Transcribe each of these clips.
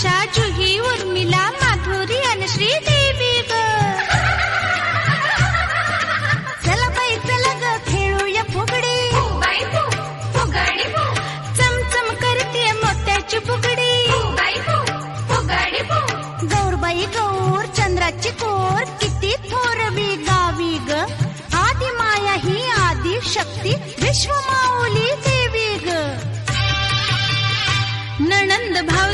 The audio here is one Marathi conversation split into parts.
आशा जुही उर्मिला माधुरी आणि श्रीदेवी ग. चला बाई चला ग खेळूया फुगडी. चमचम करते मोत्याची फुगडी. गौरबाई गौर चंद्राची कोर किती थोरवी गावी ग. आदि माया ही आदि शक्ती विश्वमाऊली देवी ग. नणंद भाऊ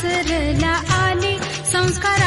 असर न आले संस्कार